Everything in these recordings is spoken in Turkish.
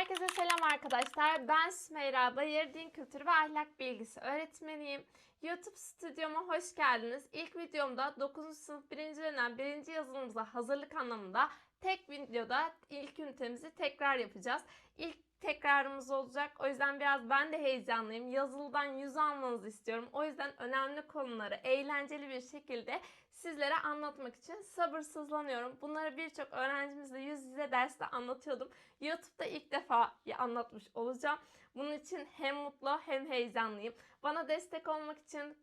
Herkese selam arkadaşlar. Ben Sümeyra Bayır, din kültürü ve ahlak bilgisi öğretmeniyim. YouTube stüdyoma hoş geldiniz. İlk videomda 9. sınıf 1. dönem 1. yazılımıza hazırlık anlamında tek videoda ilk ünitemizi tekrar yapacağız. İlk tekrarımız olacak. O yüzden biraz ben de heyecanlıyım. Yazılıdan yüz almanızı istiyorum. O yüzden önemli konuları eğlenceli bir şekilde sizlere anlatmak için sabırsızlanıyorum. Bunları birçok öğrencimizle yüz yüze derste anlatıyordum. YouTube'da ilk defa anlatmış olacağım. Bunun için hem mutlu hem heyecanlıyım. Bana destek olmak için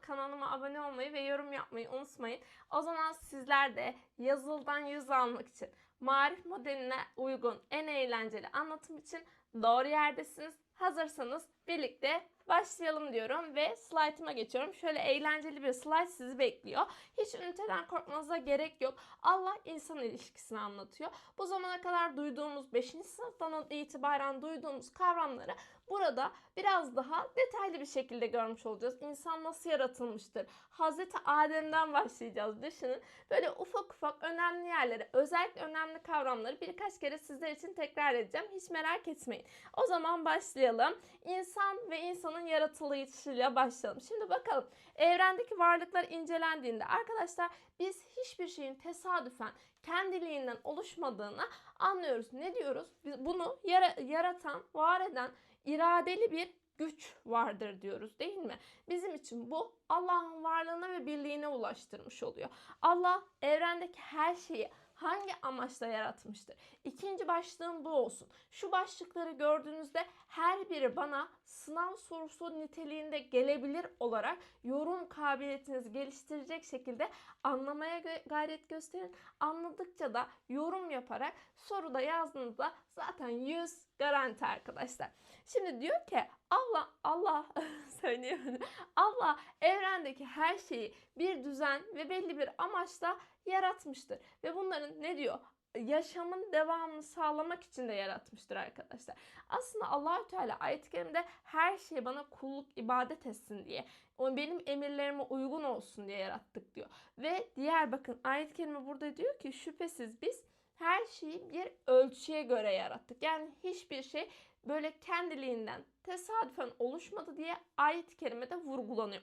kanalıma abone olmayı ve yorum yapmayı unutmayın. O zaman sizler de yazılıdan yüz almak için marif modeline uygun en eğlenceli anlatım için doğru yerdesiniz. Hazırsanız birlikte başlayalım diyorum ve slaytıma geçiyorum. Şöyle eğlenceli bir slide sizi bekliyor. Hiç üniteden korkmanıza gerek yok. Allah insan ilişkisini anlatıyor. Bu zamana kadar duyduğumuz 5. sınıftan itibaren duyduğumuz kavramları burada biraz daha detaylı bir şekilde görmüş olacağız. İnsan nasıl yaratılmıştır? Hazreti Adem'den başlayacağız. Düşünün. Böyle ufak ufak önemli yerleri, özellikle önemli kavramları birkaç kere sizler için tekrar edeceğim. Hiç merak etmeyin. O zaman başlayalım. İnsan ve insanın yaratılışıyla başlayalım. Şimdi bakalım. Evrendeki varlıklar incelendiğinde arkadaşlar biz hiçbir şeyin tesadüfen kendiliğinden oluşmadığını anlıyoruz. Ne diyoruz? Biz bunu yara- yaratan, var eden iradeli bir güç vardır diyoruz değil mi? Bizim için bu Allah'ın varlığına ve birliğine ulaştırmış oluyor. Allah evrendeki her şeyi hangi amaçla yaratmıştır? İkinci başlığım bu olsun. Şu başlıkları gördüğünüzde her biri bana sınav sorusu niteliğinde gelebilir olarak yorum kabiliyetinizi geliştirecek şekilde anlamaya gayret gösterin. Anladıkça da yorum yaparak soruda yazdığınızda zaten 100 garanti arkadaşlar. Şimdi diyor ki Allah Allah söyleyemedim. Allah evrendeki her şeyi bir düzen ve belli bir amaçla yaratmıştır. Ve bunların ne diyor? yaşamın devamını sağlamak için de yaratmıştır arkadaşlar. Aslında Allahü Teala ayet-i kerimede her şeyi bana kulluk ibadet etsin diye, benim emirlerime uygun olsun diye yarattık diyor. Ve diğer bakın ayet-i kerime burada diyor ki şüphesiz biz her şeyi bir ölçüye göre yarattık. Yani hiçbir şey böyle kendiliğinden tesadüfen oluşmadı diye ayet-i kerimede vurgulanıyor.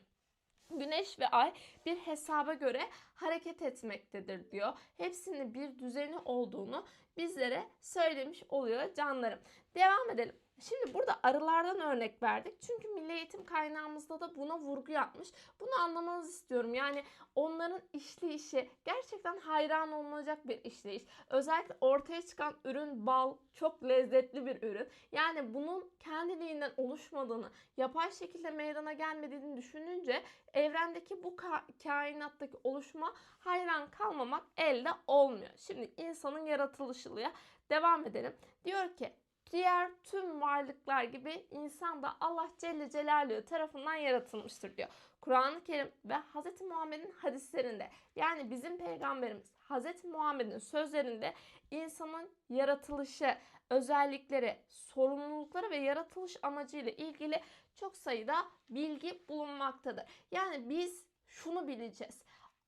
Güneş ve ay bir hesaba göre hareket etmektedir diyor. Hepsinin bir düzeni olduğunu bizlere söylemiş oluyor canlarım. Devam edelim. Şimdi burada arılardan örnek verdik. Çünkü milli eğitim kaynağımızda da buna vurgu yapmış. Bunu anlamanızı istiyorum. Yani onların işleyişi gerçekten hayran olunacak bir işleyiş. Özellikle ortaya çıkan ürün bal çok lezzetli bir ürün. Yani bunun kendiliğinden oluşmadığını, yapay şekilde meydana gelmediğini düşününce evrendeki bu ka- kainattaki oluşma hayran kalmamak elde olmuyor. Şimdi insanın yaratılışıyla devam edelim. Diyor ki diğer tüm varlıklar gibi insan da Allah Celle Celaluhu tarafından yaratılmıştır diyor. Kur'an-ı Kerim ve Hz. Muhammed'in hadislerinde yani bizim peygamberimiz Hz. Muhammed'in sözlerinde insanın yaratılışı, özellikleri, sorumlulukları ve yaratılış amacıyla ilgili çok sayıda bilgi bulunmaktadır. Yani biz şunu bileceğiz.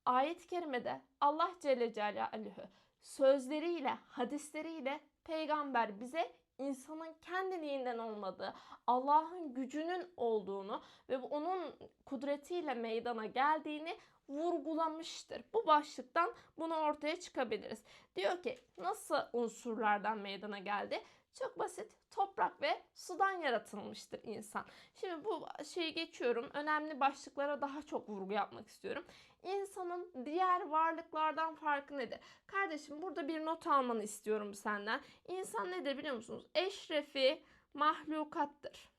Ayet-i kerimede Allah Celle Celaluhu sözleriyle, hadisleriyle peygamber bize insanın kendiliğinden olmadığı, Allah'ın gücünün olduğunu ve onun kudretiyle meydana geldiğini vurgulamıştır. Bu başlıktan bunu ortaya çıkabiliriz. Diyor ki nasıl unsurlardan meydana geldi? Çok basit. Toprak ve sudan yaratılmıştır insan. Şimdi bu şeyi geçiyorum. Önemli başlıklara daha çok vurgu yapmak istiyorum. İnsanın diğer varlıklardan farkı nedir? Kardeşim burada bir not almanı istiyorum senden. İnsan nedir biliyor musunuz? Eşrefi mahlukattır.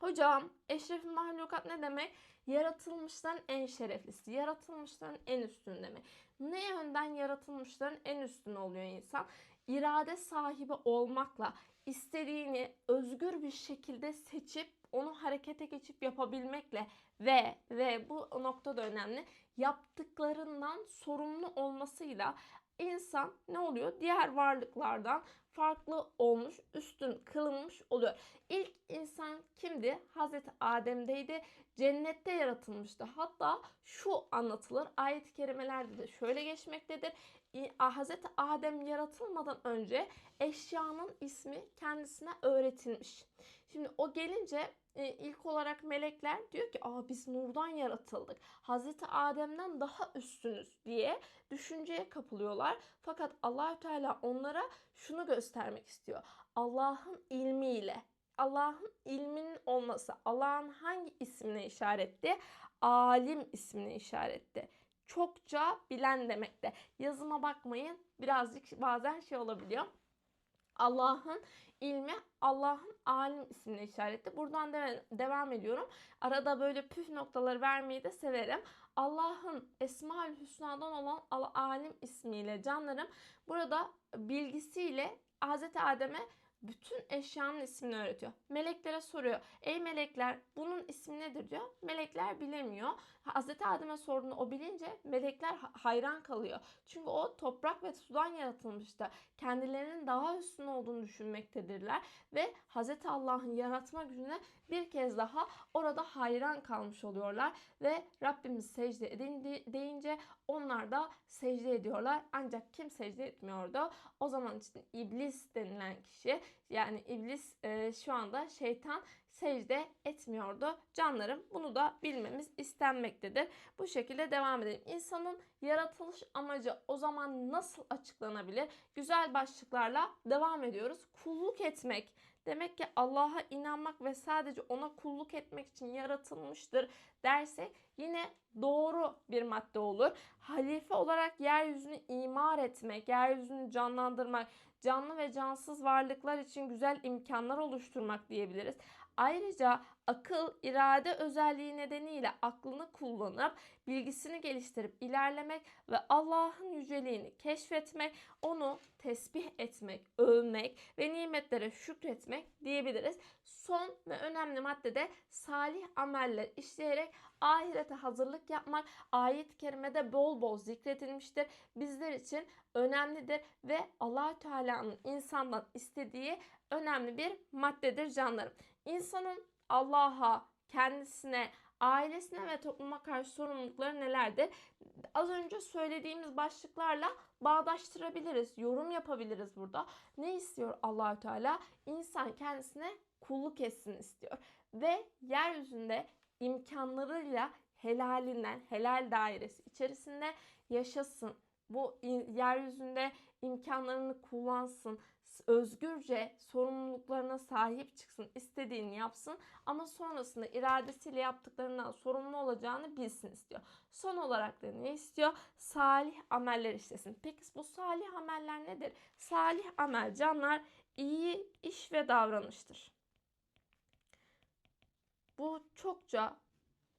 Hocam eşrefi mahlukat ne demek? Yaratılmışların en şereflisi, yaratılmışların en üstün demek. Ne yönden yaratılmışların en üstün oluyor insan? İrade sahibi olmakla istediğini özgür bir şekilde seçip onu harekete geçip yapabilmekle ve ve bu noktada önemli yaptıklarından sorumlu olmasıyla insan ne oluyor? Diğer varlıklardan farklı olmuş, üstün kılınmış oluyor. İlk insan kimdi? Hazreti Adem'deydi. Cennette yaratılmıştı. Hatta şu anlatılır. Ayet-i kerimelerde de şöyle geçmektedir. Hazreti Adem yaratılmadan önce eşyanın ismi kendisine öğretilmiş. Şimdi o gelince e, ilk olarak melekler diyor ki Aa, biz nurdan yaratıldık. Hazreti Adem'den daha üstünüz diye düşünceye kapılıyorlar. Fakat Allahü Teala onlara şunu göstermek istiyor. Allah'ın ilmiyle Allah'ın ilminin olması Allah'ın hangi ismine işaretti? Alim ismine işaretti. Çokça bilen demekte. Yazıma bakmayın. Birazcık bazen şey olabiliyor. Allah'ın ilmi Allah'ın alim ismine işaretti. Buradan de- devam ediyorum. Arada böyle püf noktaları vermeyi de severim. Allah'ın Esma-ül Hüsna'dan olan Al- alim ismiyle canlarım burada bilgisiyle Hz. Adem'e bütün eşyanın ismini öğretiyor. Meleklere soruyor. Ey melekler bunun ismi nedir diyor. Melekler bilemiyor. Hazreti Adem'e sorduğunda o bilince melekler ha- hayran kalıyor. Çünkü o toprak ve sudan yaratılmıştı. Kendilerinin daha üstün olduğunu düşünmektedirler. Ve Hazreti Allah'ın yaratma gücüne bir kez daha orada hayran kalmış oluyorlar. Ve Rabbimiz secde edin de- deyince onlar da secde ediyorlar. Ancak kim secde etmiyordu? O zaman için iblis denilen kişi yani iblis e, şu anda şeytan secde etmiyordu. Canlarım bunu da bilmemiz istenmektedir. Bu şekilde devam edelim. İnsanın yaratılış amacı o zaman nasıl açıklanabilir? Güzel başlıklarla devam ediyoruz. Kulluk etmek. Demek ki Allah'a inanmak ve sadece ona kulluk etmek için yaratılmıştır dersek yine doğru bir madde olur. Halife olarak yeryüzünü imar etmek, yeryüzünü canlandırmak, canlı ve cansız varlıklar için güzel imkanlar oluşturmak diyebiliriz. Ayrıca akıl, irade özelliği nedeniyle aklını kullanıp bilgisini geliştirip ilerlemek ve Allah'ın yüceliğini keşfetmek, onu tesbih etmek, övmek ve nimetlere şükretmek diyebiliriz. Son ve önemli madde de salih ameller işleyerek ahirete hazırlık yapmak ayet-i kerimede bol bol zikredilmiştir. Bizler için önemlidir ve allah Teala'nın insandan istediği önemli bir maddedir canlarım. İnsanın Allah'a, kendisine, ailesine ve topluma karşı sorumlulukları nelerdir? Az önce söylediğimiz başlıklarla bağdaştırabiliriz, yorum yapabiliriz burada. Ne istiyor Allahü Teala? İnsan kendisine kulluk etsin istiyor ve yeryüzünde imkanlarıyla helalinden, helal dairesi içerisinde yaşasın. Bu yeryüzünde imkanlarını kullansın, özgürce sorumluluklarına sahip çıksın, istediğini yapsın ama sonrasında iradesiyle yaptıklarından sorumlu olacağını bilsin istiyor. Son olarak da ne istiyor? Salih ameller işlesin. Peki bu salih ameller nedir? Salih amel canlar iyi iş ve davranıştır. Bu çokça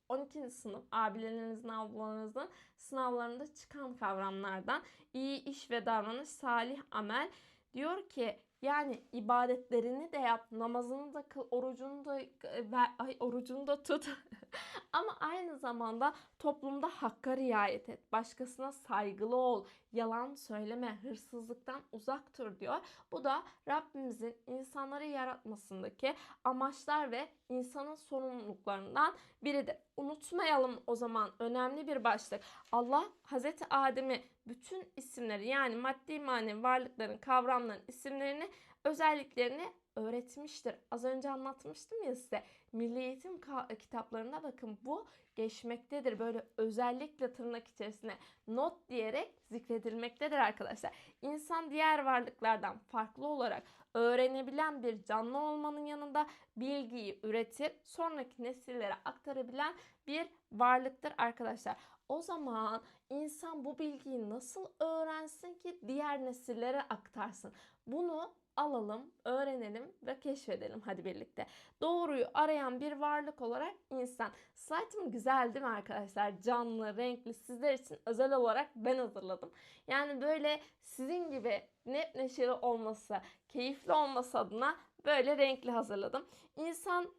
12. sınıf abilerinizin, ablalarınızın sınavlarında çıkan kavramlardan iyi iş ve davranış, salih amel diyor ki yani ibadetlerini de yap, namazını da kıl, orucunu da e, ay orucunu da tut. Ama aynı zamanda toplumda hakka riayet et, başkasına saygılı ol, yalan söyleme, hırsızlıktan uzak dur diyor. Bu da Rabbimizin insanları yaratmasındaki amaçlar ve insanın sorumluluklarından biridir. Unutmayalım o zaman önemli bir başlık. Allah Hazreti Adem'i bütün isimleri yani maddi manevi varlıkların, kavramların isimlerini, özelliklerini öğretmiştir. Az önce anlatmıştım ya size. Milli Eğitim kitaplarına bakın bu geçmektedir. Böyle özellikle tırnak içerisine not diyerek zikredilmektedir arkadaşlar. İnsan diğer varlıklardan farklı olarak öğrenebilen bir canlı olmanın yanında bilgiyi üretip sonraki nesillere aktarabilen bir varlıktır arkadaşlar. O zaman insan bu bilgiyi nasıl öğrensin ki diğer nesillere aktarsın? Bunu alalım, öğrenelim ve keşfedelim hadi birlikte. Doğruyu arayan bir varlık olarak insan. Slaytım güzel değil mi arkadaşlar? Canlı, renkli sizler için özel olarak ben hazırladım. Yani böyle sizin gibi net neşeli olması, keyifli olması adına böyle renkli hazırladım. İnsan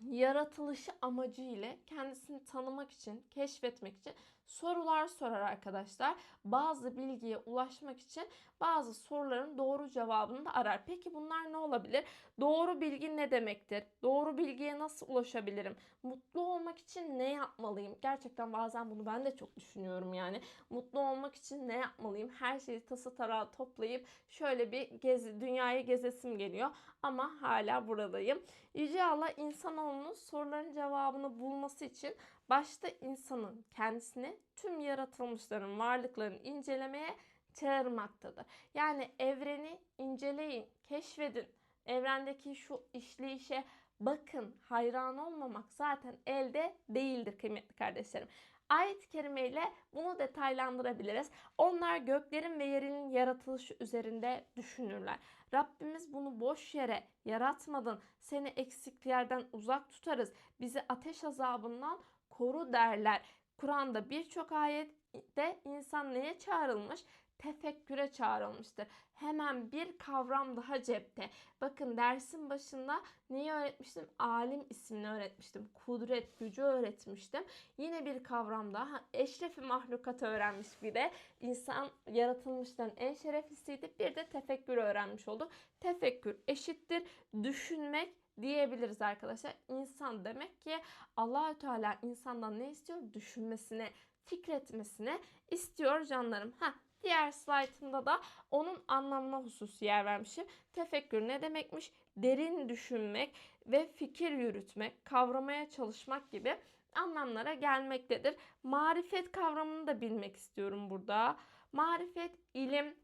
yaratılışı amacı ile kendisini tanımak için, keşfetmek için sorular sorar arkadaşlar. Bazı bilgiye ulaşmak için bazı soruların doğru cevabını da arar. Peki bunlar ne olabilir? Doğru bilgi ne demektir? Doğru bilgiye nasıl ulaşabilirim? Mutlu olmak için ne yapmalıyım? Gerçekten bazen bunu ben de çok düşünüyorum yani. Mutlu olmak için ne yapmalıyım? Her şeyi tası tarağı toplayıp şöyle bir gezi, dünyayı gezesim geliyor. Ama hala buradayım. Yüce Allah insanoğlunun soruların cevabını bulması için başta insanın kendisini tüm yaratılmışların varlıklarını incelemeye çağırmaktadır. Yani evreni inceleyin, keşfedin. Evrendeki şu işleyişe bakın, hayran olmamak zaten elde değildir kıymetli kardeşlerim. Ayet-i kerime ile bunu detaylandırabiliriz. Onlar göklerin ve yerin yaratılışı üzerinde düşünürler. Rabbimiz bunu boş yere yaratmadın. Seni eksiklerden uzak tutarız. Bizi ateş azabından koru derler. Kur'an'da birçok ayette insan neye çağrılmış? Tefekküre çağrılmıştır. Hemen bir kavram daha cepte. Bakın dersin başında neyi öğretmiştim? Alim ismini öğretmiştim. Kudret, gücü öğretmiştim. Yine bir kavram daha. Eşrefi mahlukatı öğrenmiş bir de. İnsan yaratılmıştan en şereflisiydi. Bir de tefekkür öğrenmiş olduk. Tefekkür eşittir düşünmek diyebiliriz arkadaşlar. İnsan demek ki Allahü Teala insandan ne istiyor? Düşünmesine, fikretmesine istiyor canlarım. Ha Diğer slaytımda da onun anlamına hususi yer vermişim. Tefekkür ne demekmiş? Derin düşünmek ve fikir yürütmek, kavramaya çalışmak gibi anlamlara gelmektedir. Marifet kavramını da bilmek istiyorum burada. Marifet, ilim,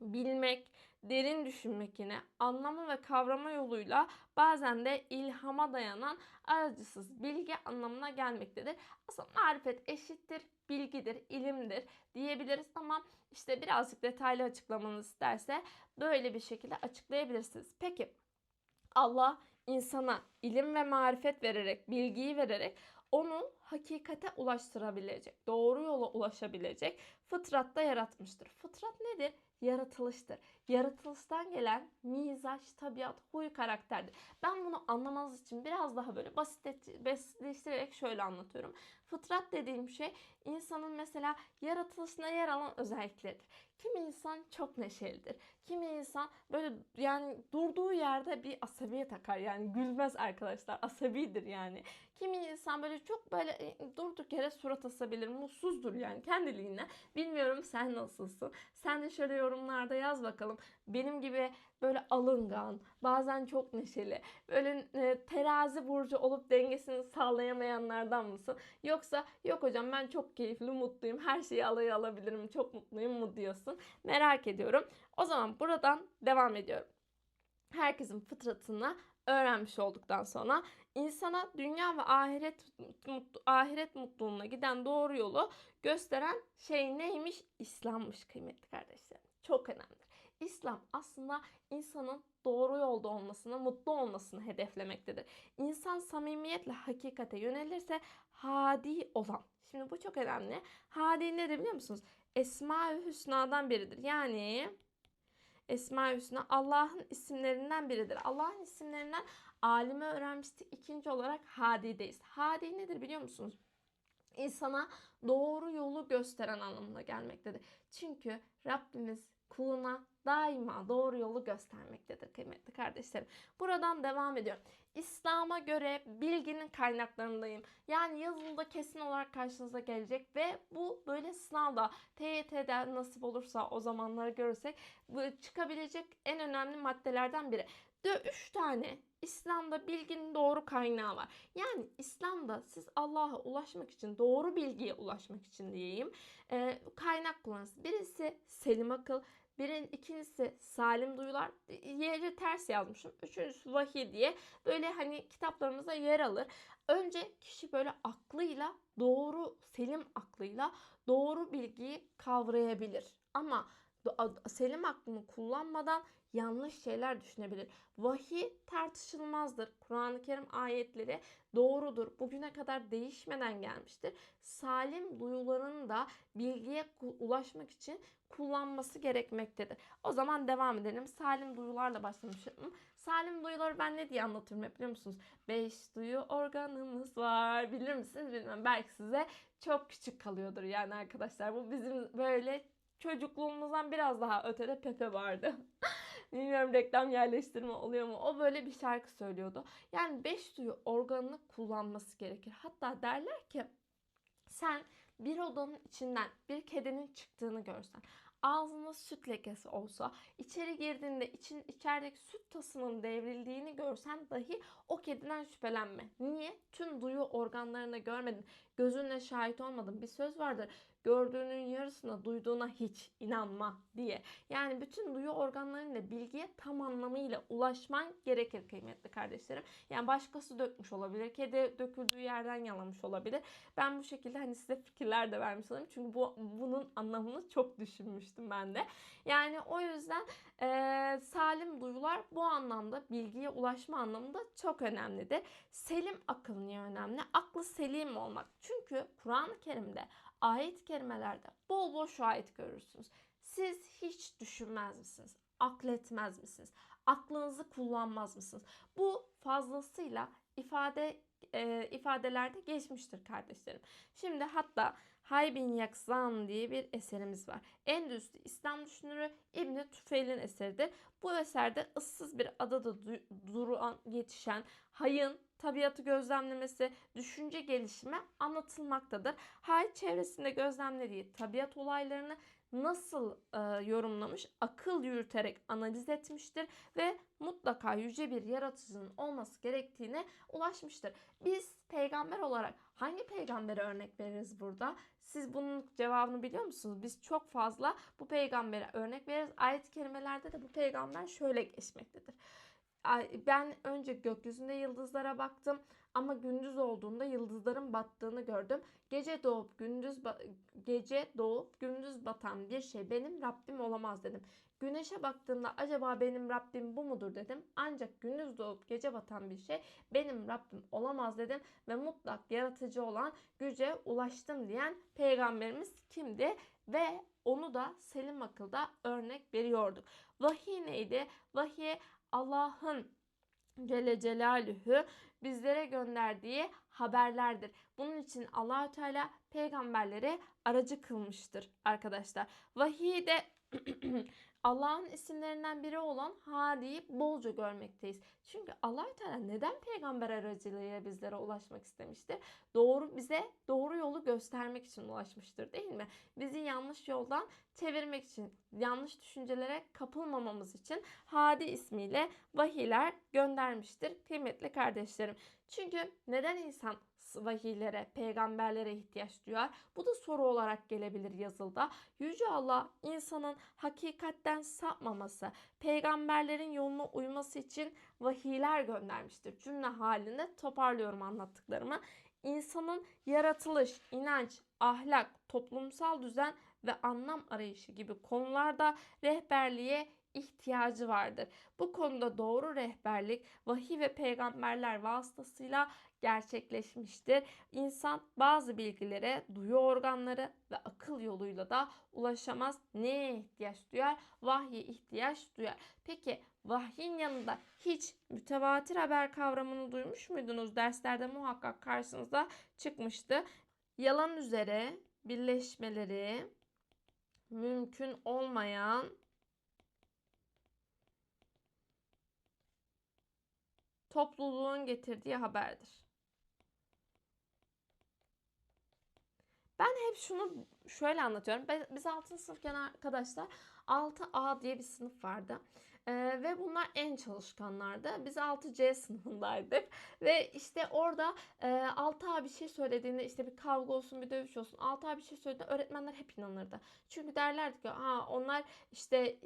bilmek, derin düşünmek yine anlama ve kavrama yoluyla bazen de ilhama dayanan aracısız bilgi anlamına gelmektedir. Aslında marifet eşittir bilgidir, ilimdir diyebiliriz ama işte birazcık detaylı açıklamanız isterse böyle bir şekilde açıklayabilirsiniz. Peki Allah insana ilim ve marifet vererek, bilgiyi vererek onu hakikate ulaştırabilecek, doğru yola ulaşabilecek fıtratta yaratmıştır. Fıtrat nedir? Yaratılıştır. Yaratılıştan gelen mizaç, tabiat, huy karakterdir. Ben bunu anlamanız için biraz daha böyle basitleştirerek şöyle anlatıyorum. Fıtrat dediğim şey insanın mesela yaratılışına yer alan özellikleridir. Kimi insan çok neşelidir. Kimi insan böyle yani durduğu yerde bir asabiye takar. Yani gülmez arkadaşlar. Asabidir yani. Kimi insan böyle çok böyle e, durduk yere surat asabilir. Mutsuzdur yani kendiliğinden. Bilmiyorum sen nasılsın? Sen de şöyle yorumlarda yaz bakalım. Benim gibi böyle alıngan, bazen çok neşeli, böyle e, terazi burcu olup dengesini sağlayamayanlardan mısın? Yoksa yok hocam ben çok keyifli, mutluyum, her şeyi alaya alabilirim, çok mutluyum mu diyorsun? Merak ediyorum. O zaman buradan devam ediyorum. Herkesin fıtratına öğrenmiş olduktan sonra insana dünya ve ahiret mutlu, ahiret mutluluğuna giden doğru yolu gösteren şey neymiş? İslam'mış kıymetli kardeşlerim. Çok önemlidir. İslam aslında insanın doğru yolda olmasını, mutlu olmasını hedeflemektedir. İnsan samimiyetle hakikate yönelirse hadi olan. Şimdi bu çok önemli. Hadi nedir biliyor musunuz? Esma-ı Hüsna'dan biridir. Yani Esma-ı Hüsna Allah'ın isimlerinden biridir. Allah'ın isimlerinden alime öğrenmiştik. İkinci olarak Hadi'deyiz. Hadi nedir biliyor musunuz? İnsana doğru yolu gösteren anlamına gelmektedir. Çünkü Rabbimiz kuluna daima doğru yolu göstermektedir kıymetli kardeşlerim. Buradan devam ediyorum. İslam'a göre bilginin kaynaklarındayım. Yani yazılıda kesin olarak karşınıza gelecek ve bu böyle sınavda TYT'de nasip olursa o zamanları görürsek çıkabilecek en önemli maddelerden biri. De üç tane İslam'da bilginin doğru kaynağı var. Yani İslam'da siz Allah'a ulaşmak için, doğru bilgiye ulaşmak için diyeyim, e, kaynak kullanırsınız. Birisi selim akıl, Birin, ikincisi salim duyular. Yeri ters yazmışım. Üçüncüsü vahiy diye böyle hani kitaplarımızda yer alır. Önce kişi böyle aklıyla doğru, selim aklıyla doğru bilgiyi kavrayabilir. Ama selim aklını kullanmadan yanlış şeyler düşünebilir. Vahiy tartışılmazdır. Kur'an-ı Kerim ayetleri doğrudur. Bugüne kadar değişmeden gelmiştir. Salim duyularını da bilgiye ulaşmak için kullanması gerekmektedir. O zaman devam edelim. Salim duyularla başlamışım. Salim duyuları ben ne diye anlatıyorum hep biliyor musunuz? Beş duyu organımız var. Bilir misiniz bilmem. Belki size çok küçük kalıyordur yani arkadaşlar. Bu bizim böyle çocukluğumuzdan biraz daha ötede Pepe vardı. Bilmiyorum reklam yerleştirme oluyor mu? O böyle bir şarkı söylüyordu. Yani beş duyu organını kullanması gerekir. Hatta derler ki sen bir odanın içinden bir kedinin çıktığını görsen, ağzında süt lekesi olsa, içeri girdiğinde için içerideki süt tasının devrildiğini görsen dahi o kediden şüphelenme. Niye? Tüm duyu organlarını görmedin. Gözünle şahit olmadın. Bir söz vardır. Gördüğünün yarısına duyduğuna hiç inanma diye. Yani bütün duyu organlarıyla bilgiye tam anlamıyla ulaşman gerekir kıymetli kardeşlerim. Yani başkası dökmüş olabilir. Kedi döküldüğü yerden yalamış olabilir. Ben bu şekilde hani size fikirler de vermiş olayım. Çünkü bu bunun anlamını çok düşünmüştüm ben de. Yani o yüzden e, salim duyular bu anlamda bilgiye ulaşma anlamında çok önemlidir. Selim akıl niye önemli? Aklı selim olmak. Çünkü Kur'an-ı Kerim'de ayet-i kerimelerde bol bol şu ayet görürsünüz. Siz hiç düşünmez misiniz? Akletmez misiniz? Aklınızı kullanmaz mısınız? Bu fazlasıyla ifade e, ifadelerde geçmiştir kardeşlerim. Şimdi hatta Haybin Yakzan diye bir eserimiz var. Endüstri İslam düşünürü İbni Tüfeil'in eseridir. Bu eserde ıssız bir adada du- duran yetişen hayın tabiatı gözlemlemesi, düşünce gelişimi anlatılmaktadır. Hay çevresinde gözlemlediği tabiat olaylarını nasıl e, yorumlamış, akıl yürüterek analiz etmiştir ve mutlaka yüce bir yaratıcının olması gerektiğine ulaşmıştır. Biz peygamber olarak hangi peygambere örnek veririz burada? Siz bunun cevabını biliyor musunuz? Biz çok fazla bu peygambere örnek veririz. Ayet-i kerimelerde de bu peygamber şöyle geçmektedir. Ben önce gökyüzünde yıldızlara baktım ama gündüz olduğunda yıldızların battığını gördüm. Gece doğup gündüz gece doğup gündüz batan bir şey benim Rabbim olamaz dedim. Güneşe baktığımda acaba benim Rabbim bu mudur dedim. Ancak gündüz doğup gece batan bir şey benim Rabbim olamaz dedim ve mutlak yaratıcı olan güce ulaştım diyen peygamberimiz kimdi ve onu da selim akılda örnek veriyorduk. Vahiy neydi? Vahiy Allah'ın Celle Celaluhu bizlere gönderdiği haberlerdir. Bunun için Allahü Teala peygamberleri aracı kılmıştır arkadaşlar. Vahiyde Allah'ın isimlerinden biri olan Hadi'yi bolca görmekteyiz. Çünkü Allahü Teala neden peygamber aracılığıyla bizlere ulaşmak istemiştir? Doğru bize doğru yolu göstermek için ulaşmıştır değil mi? Bizi yanlış yoldan çevirmek için, yanlış düşüncelere kapılmamamız için Hadi ismiyle vahiyler göndermiştir kıymetli kardeşlerim. Çünkü neden insan vahiylere, peygamberlere ihtiyaç duyar? Bu da soru olarak gelebilir yazılda. Yüce Allah insanın hakikatten sapmaması, peygamberlerin yoluna uyması için vahiyler göndermiştir. Cümle halinde toparlıyorum anlattıklarımı. İnsanın yaratılış, inanç, ahlak, toplumsal düzen ve anlam arayışı gibi konularda rehberliğe ihtiyacı vardır. Bu konuda doğru rehberlik vahiy ve peygamberler vasıtasıyla gerçekleşmiştir. İnsan bazı bilgilere duyu organları ve akıl yoluyla da ulaşamaz. Neye ihtiyaç duyar? Vahye ihtiyaç duyar. Peki vahyin yanında hiç mütevatir haber kavramını duymuş muydunuz? Derslerde muhakkak karşınıza çıkmıştı. Yalan üzere birleşmeleri mümkün olmayan topluluğun getirdiği haberdir. Ben hep şunu şöyle anlatıyorum. Biz 6. sınıfken arkadaşlar 6A diye bir sınıf vardı. Ee, ve bunlar en çalışkanlardı. Biz 6C sınıfındaydık. Ve işte orada e, 6A bir şey söylediğinde işte bir kavga olsun bir dövüş olsun 6A bir şey söylediğinde öğretmenler hep inanırdı. Çünkü derlerdi ki ha onlar işte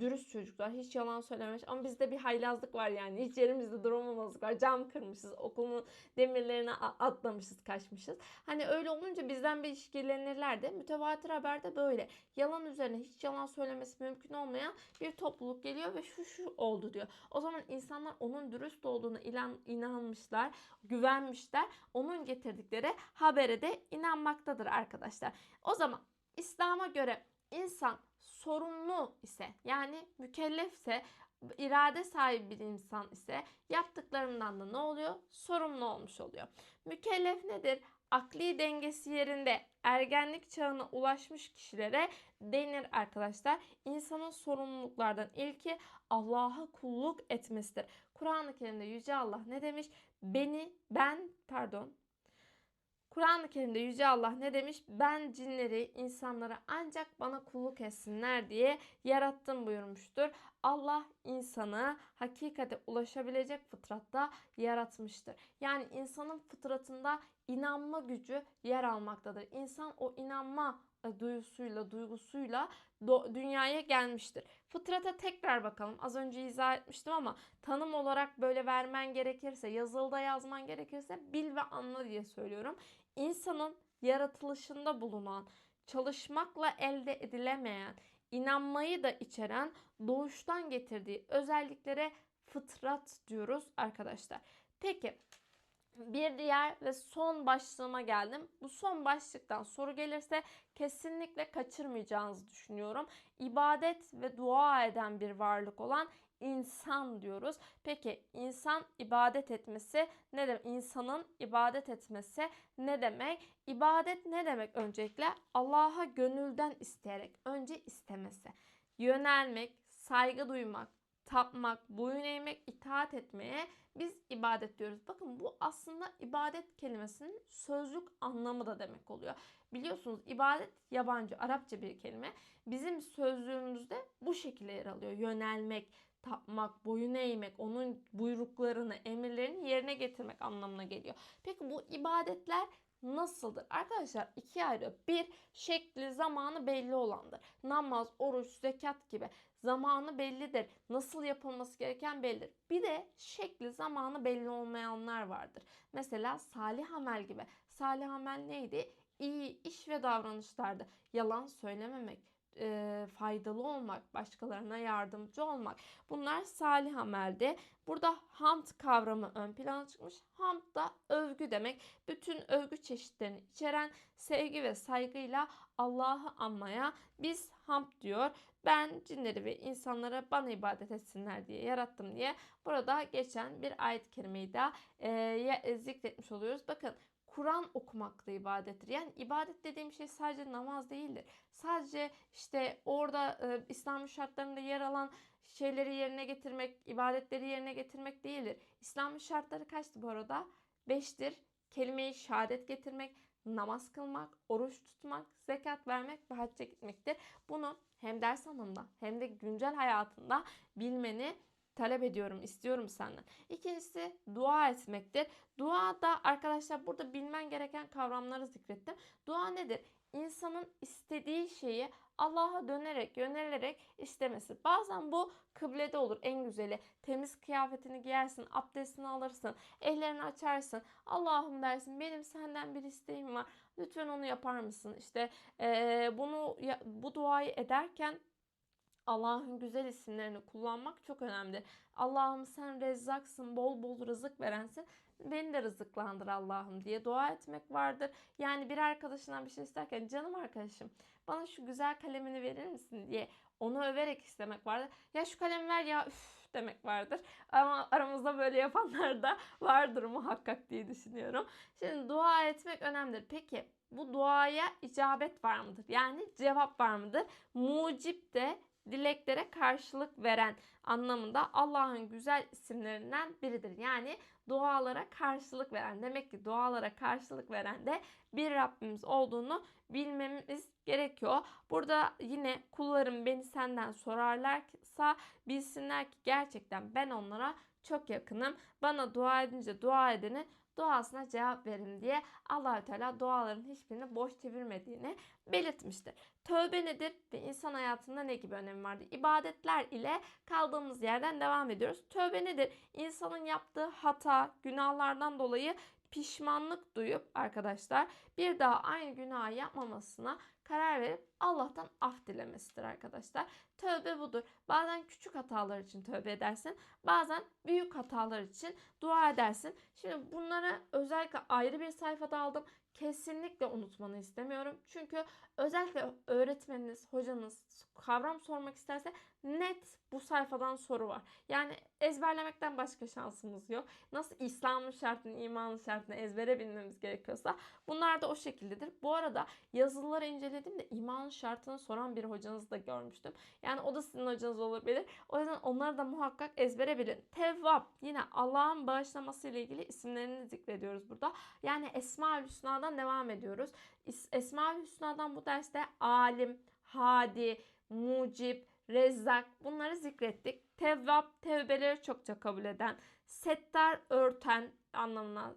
dürüst çocuklar hiç yalan söylememiş ama bizde bir haylazlık var yani hiç yerimizde duramamazlık var. Cam kırmışız okulun demirlerine atlamışız kaçmışız. Hani öyle olunca bizden bir işkillenirlerdi. Mütevatir haberde böyle. Yalan üzerine hiç yalan söylemesi mümkün olmayan bir topluluk geliyor ve şu şu oldu diyor. O zaman insanlar onun dürüst olduğuna ilan, inanmışlar, güvenmişler. Onun getirdikleri habere de inanmaktadır arkadaşlar. O zaman İslam'a göre insan sorumlu ise yani mükellefse irade sahibi bir insan ise yaptıklarından da ne oluyor? Sorumlu olmuş oluyor. Mükellef nedir? Akli dengesi yerinde ergenlik çağına ulaşmış kişilere denir arkadaşlar. İnsanın sorumluluklardan ilki Allah'a kulluk etmesidir. Kur'an-ı Kerim'de Yüce Allah ne demiş? Beni, ben, pardon, Kur'an-ı Kerim'de Yüce Allah ne demiş? Ben cinleri, insanlara ancak bana kulluk etsinler diye yarattım buyurmuştur. Allah insanı hakikate ulaşabilecek fıtratta yaratmıştır. Yani insanın fıtratında inanma gücü yer almaktadır. İnsan o inanma duyusuyla, duygusuyla dünyaya gelmiştir. Fıtrata tekrar bakalım. Az önce izah etmiştim ama tanım olarak böyle vermen gerekirse, yazılıda yazman gerekirse bil ve anla diye söylüyorum. İnsanın yaratılışında bulunan, çalışmakla elde edilemeyen, inanmayı da içeren doğuştan getirdiği özelliklere fıtrat diyoruz arkadaşlar. Peki bir diğer ve son başlığıma geldim. Bu son başlıktan soru gelirse kesinlikle kaçırmayacağınızı düşünüyorum. İbadet ve dua eden bir varlık olan insan diyoruz. Peki insan ibadet etmesi ne demek? İnsanın ibadet etmesi ne demek? İbadet ne demek öncelikle? Allah'a gönülden isteyerek önce istemesi. Yönelmek, saygı duymak, tapmak, boyun eğmek, itaat etmeye biz ibadet diyoruz. Bakın bu aslında ibadet kelimesinin sözlük anlamı da demek oluyor. Biliyorsunuz ibadet yabancı Arapça bir kelime. Bizim sözlüğümüzde bu şekilde yer alıyor. Yönelmek, tapmak, boyun eğmek, onun buyruklarını, emirlerini yerine getirmek anlamına geliyor. Peki bu ibadetler nasıldır? Arkadaşlar iki ayrı. Bir şekli zamanı belli olandır. Namaz, oruç, zekat gibi zamanı bellidir. Nasıl yapılması gereken bellidir. Bir de şekli zamanı belli olmayanlar vardır. Mesela salih amel gibi. Salih amel neydi? İyi iş ve davranışlardı. Yalan söylememek, e, faydalı olmak, başkalarına yardımcı olmak. Bunlar salih amelde. Burada hamd kavramı ön plana çıkmış. Hamd da övgü demek. Bütün övgü çeşitlerini içeren sevgi ve saygıyla Allah'ı anmaya biz hamd diyor. Ben cinleri ve insanlara bana ibadet etsinler diye yarattım diye burada geçen bir ayet-i kerimeyi de e, zikretmiş oluyoruz. Bakın Kur'an okumak da ibadettir. Yani ibadet dediğim şey sadece namaz değildir. Sadece işte orada e, İslam şartlarında yer alan şeyleri yerine getirmek, ibadetleri yerine getirmek değildir. İslam şartları kaçtı bu arada? Beştir. Kelime-i şehadet getirmek, namaz kılmak, oruç tutmak, zekat vermek ve hacca gitmektir. Bunu hem ders anlamında hem de güncel hayatında bilmeni talep ediyorum, istiyorum senden. İkincisi dua etmektir. Dua da arkadaşlar burada bilmen gereken kavramları zikrettim. Dua nedir? İnsanın istediği şeyi Allah'a dönerek, yönelerek istemesi. Bazen bu kıblede olur en güzeli. Temiz kıyafetini giyersin, abdestini alırsın, ellerini açarsın. Allah'ım dersin benim senden bir isteğim var. Lütfen onu yapar mısın? İşte eee, bunu bu duayı ederken Allah'ın güzel isimlerini kullanmak çok önemli. Allah'ım sen rezzaksın, bol bol rızık verensin. Beni de rızıklandır Allah'ım diye dua etmek vardır. Yani bir arkadaşından bir şey isterken canım arkadaşım bana şu güzel kalemini verir misin diye onu överek istemek vardır. Ya şu kalem ver ya üf demek vardır. Ama aramızda böyle yapanlar da vardır muhakkak diye düşünüyorum. Şimdi dua etmek önemlidir. Peki bu duaya icabet var mıdır? Yani cevap var mıdır? Mucip de dileklere karşılık veren anlamında Allah'ın güzel isimlerinden biridir. Yani dualara karşılık veren. Demek ki dualara karşılık veren de bir Rabbimiz olduğunu bilmemiz gerekiyor. Burada yine kullarım beni senden sorarlarsa bilsinler ki gerçekten ben onlara çok yakınım. Bana dua edince dua edenin duasına cevap verin diye Allahü Teala duaların hiçbirini boş çevirmediğini belirtmiştir. Tövbe nedir ve insan hayatında ne gibi önemi vardır? İbadetler ile kaldığımız yerden devam ediyoruz. Tövbe nedir? İnsanın yaptığı hata, günahlardan dolayı pişmanlık duyup arkadaşlar bir daha aynı günahı yapmamasına karar verip Allah'tan af dilemesidir arkadaşlar. Tövbe budur. Bazen küçük hatalar için tövbe edersin. Bazen büyük hatalar için dua edersin. Şimdi bunları özellikle ayrı bir sayfada aldım. Kesinlikle unutmanı istemiyorum. Çünkü özellikle öğretmeniniz, hocanız kavram sormak isterse net bu sayfadan soru var. Yani ezberlemekten başka şansımız yok. Nasıl İslam'ın şartını, imanın şartını ezbere bilmemiz gerekiyorsa bunlar da o şekildedir. Bu arada yazılıları incelediğimde imanın şartını soran bir hocanızı da görmüştüm. Yani o da sizin hocanız olabilir. O yüzden onları da muhakkak ezbere bilin. Tevvab yine Allah'ın bağışlaması ile ilgili isimlerini zikrediyoruz burada. Yani Esma-ül Hüsna'dan devam ediyoruz. Esma-ül Hüsna'dan bu derste alim, hadi, mucib, rezzak bunları zikrettik. Tevvab tevbeleri çokça kabul eden, settar örten anlamına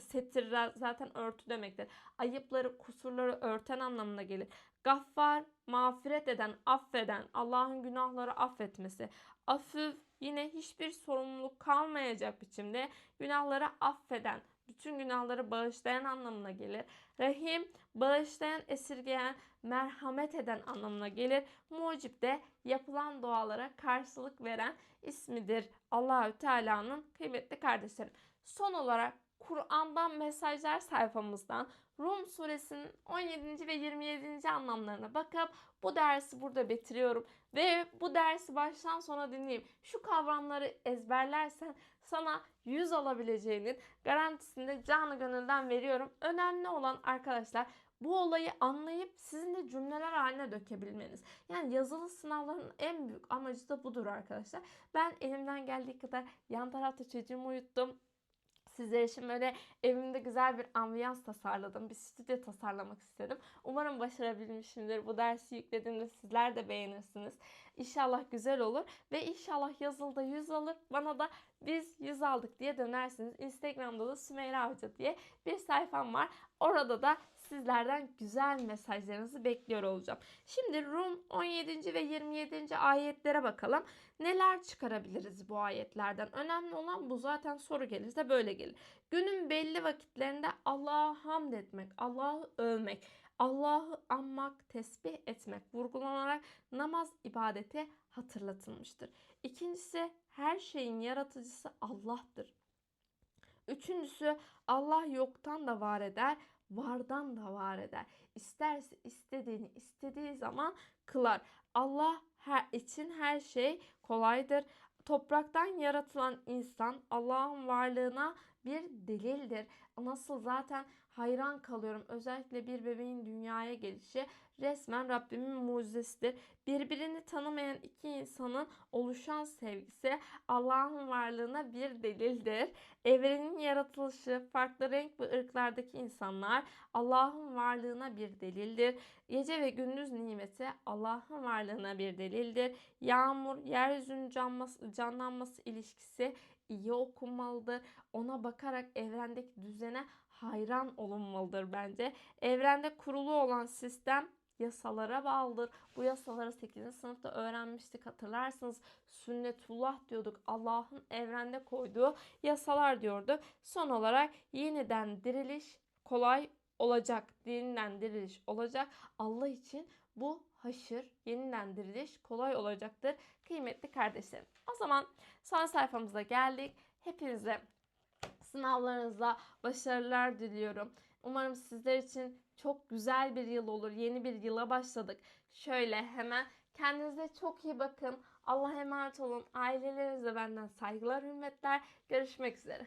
setir zaten örtü demektir. Ayıpları, kusurları örten anlamına gelir. Gaffar mağfiret eden, affeden, Allah'ın günahları affetmesi. Afüv yine hiçbir sorumluluk kalmayacak biçimde günahları affeden, bütün günahları bağışlayan anlamına gelir. Rahim bağışlayan, esirgeyen, merhamet eden anlamına gelir. Mucib de yapılan dualara karşılık veren ismidir. Allahü Teala'nın kıymetli kardeşlerim. Son olarak Kur'an'dan mesajlar sayfamızdan Rum suresinin 17. ve 27. anlamlarına bakıp bu dersi burada bitiriyorum. Ve bu dersi baştan sona dinleyip şu kavramları ezberlersen sana 100 alabileceğinin garantisini de canı gönülden veriyorum. Önemli olan arkadaşlar bu olayı anlayıp sizin de cümleler haline dökebilmeniz. Yani yazılı sınavların en büyük amacı da budur arkadaşlar. Ben elimden geldiği kadar yan tarafta çocuğumu uyuttum. Sizler için böyle evimde güzel bir ambiyans tasarladım. Bir stüdyo tasarlamak istedim. Umarım başarabilmişimdir. Bu dersi yüklediğimde sizler de beğenirsiniz. İnşallah güzel olur. Ve inşallah yazılda 100 alır. Bana da biz 100 aldık diye dönersiniz. Instagram'da da Sümeyra Hoca diye bir sayfam var. Orada da sizlerden güzel mesajlarınızı bekliyor olacağım. Şimdi Rum 17. ve 27. ayetlere bakalım. Neler çıkarabiliriz bu ayetlerden? Önemli olan bu zaten soru gelirse böyle gelir. Günün belli vakitlerinde Allah'a hamd etmek, Allah'ı övmek, Allah'ı anmak, tesbih etmek vurgulanarak namaz ibadeti hatırlatılmıştır. İkincisi her şeyin yaratıcısı Allah'tır. Üçüncüsü Allah yoktan da var eder, vardan da var eder. İsterse istediğini istediği zaman kılar. Allah her için her şey kolaydır. Topraktan yaratılan insan Allah'ın varlığına bir delildir. Nasıl zaten hayran kalıyorum. Özellikle bir bebeğin dünyaya gelişi resmen Rabbimin mucizesidir. Birbirini tanımayan iki insanın oluşan sevgisi Allah'ın varlığına bir delildir. Evrenin yaratılışı, farklı renk ve ırklardaki insanlar Allah'ın varlığına bir delildir. Gece ve gündüz nimeti Allah'ın varlığına bir delildir. Yağmur, yeryüzünün canması, canlanması ilişkisi iyi okunmalıdır. Ona bakarak evrendeki düzene hayran olunmalıdır bence. Evrende kurulu olan sistem yasalara bağlıdır. Bu yasaları 8. sınıfta öğrenmiştik hatırlarsınız. Sünnetullah diyorduk. Allah'ın evrende koyduğu yasalar diyorduk. Son olarak yeniden diriliş kolay olacak. Yeniden diriliş olacak. Allah için bu haşır, yeniden diriliş kolay olacaktır. Kıymetli kardeşlerim. O zaman son sayfamıza geldik. Hepinize sınavlarınızda başarılar diliyorum. Umarım sizler için çok güzel bir yıl olur. Yeni bir yıla başladık. Şöyle hemen kendinize çok iyi bakın. Allah'a emanet olun. Ailelerinize benden saygılar, hürmetler. Görüşmek üzere.